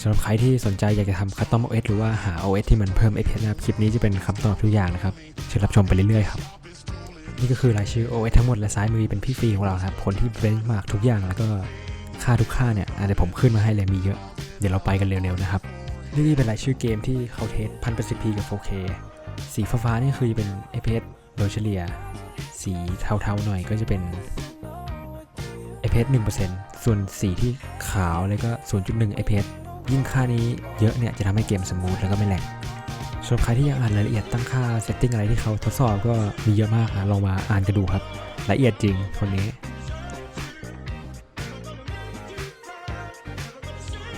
สำหรับใครที่สนใจอยากจะทำคัสตอม OS หรือว่าหา OS ที่มันเพิ่ม FPS นะครับ คลิปนี้จะเป็นคำตอบทุกอย่างนะครับเชิญรับชมไปเรื่อยๆครับ นี่ก็คือรายชื่อ OS ทั้งหมดและซ้ายมือเป็นพี่ฟรีของเราครับ คนที่เบนช์มาร์กทุกอย่างแล้วก็ค่าทุกค่าเนี่ยอาจจะผมขึ้นมาให้เลยมีเยอะ เดี๋ยวเราไปกันเร็วๆนะครับ นี่เป็นรายชื่อเกมที่เขาเทส 1080p กับ 4K สีฟ้าๆนี่คือเป็น FPS โดยเฉลี่ย สีเทาๆหน่อยก็จะเป็น FPS 1%ส่วนสีที่ขาวเลยก็ 0.1 FPS ยิ่งค่านี้เยอะเนี่ยจะทำให้เกมสมูทแล้วก็ไม่แหลกส่วนใครที่อยากอ่านรายละเอียดตั้งค่าเซตติ้งอะไรที่เขาทดสอบก็มีเยอะมากอะลองมาอ่านกันดูครับละเอียดจริงคนนี้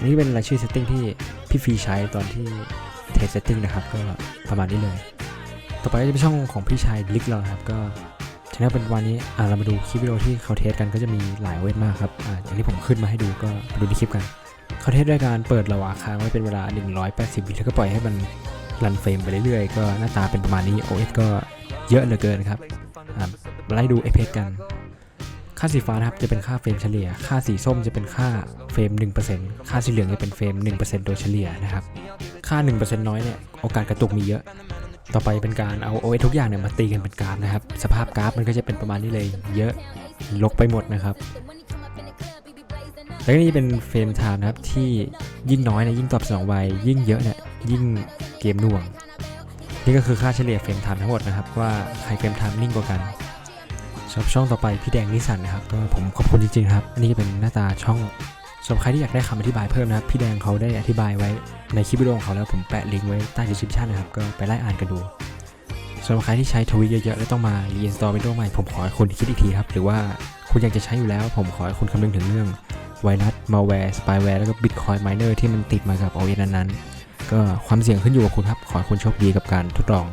นี่เป็นรายชื่อเซตติ้งที่พี่ฟรีใช้ตอนที่เทสเซตติ้งนะครับ ก็ประมาณนี้เลย ต่อไปจะเป็นช่องของพี่ชายลิกเราครับก็ชแนลเป็นวันนี้อ่าเรามาดูคลิปวิดีโอที่เขาเทสกันก็จะมีหลายเวทมากครับอ่าอย่างที่ผมขึ้นมาให้ดูก็ไปดูในคลิปกัน เขาเทสด้วยการเปิดระหว่างค้างไว้เป็นเวลา 180 วิแล้วก็ปล่อยให้มันรันเฟรมไปเรื่อยๆ ก็หน้าตาเป็นประมาณนี้ OS ก็เยอะเหลือเกินครับมาไล่ดู FPS กัน ค่าสีฟ้านะครับจะเป็นค่าเฟรมเฉลี่ย ค่าสีส้มจะเป็นค่าเฟรม 1%ค่าสีเหลืองจะเป็นเฟรม 1%โดยเฉลี่ยนะครับ ค่า 1%น้อยเนี่ยโอกาสกระตุกมีเยอะ ต่อไปเป็นการเอา OS ทุกอย่างเนี่ยมาตีกันเป็นกราฟนะครับ สภาพกราฟมันก็จะเป็นประมาณนี้เลย เยอะลกไปหมดนะครับ แล้วก็นี่เป็นเฟรมไทม์นะครับที่ยิ่งน้อยเนี่ยยิ่งตอบสนองไวยิ่งเยอะเนี่ยยิ่งเกมหน่วง นี่ก็คือค่าเฉลี่ยเฟรมไทม์ทั้งหมดนะครับ ว่าใครเฟรมไทม์นิ่งกว่ากันสำหรับช่องต่อไปพี่แดงนิสันนะครับก็ผมขอบคุณจริงๆครับอันนี้ก็เป็นหน้าตาช่องสำหรับใครที่อยากได้คำอธิบายเพิ่มนะครับ พี่แดงเขาได้อธิบายไว้ในคลิปวิดีโอของเขาแล้วผมแปะลิงก์ไว้ใต้ description นะครับก็ไปไล่อ่านกันดูสำหรับใครที่ใช้ทวิตเยอะๆแล้วต้องมา reinstall Windows ใหม่ผมขอให้คุณคิดอีกทีครับหรือว่าคุณอยากจะใช้อยู่แล้ว ผมขอให้คุณคำนึงถึงเรื่อง ไวรัสมาแวร์สปายแวร์แล้วก็บิตคอยน์ไมเนอร์ที่มันติดมากับ OS นั้นๆก็ความเสี่ยงขึ้นอยู่กับคุณครับ ขอให้คุณโชคดีกับการทดลอง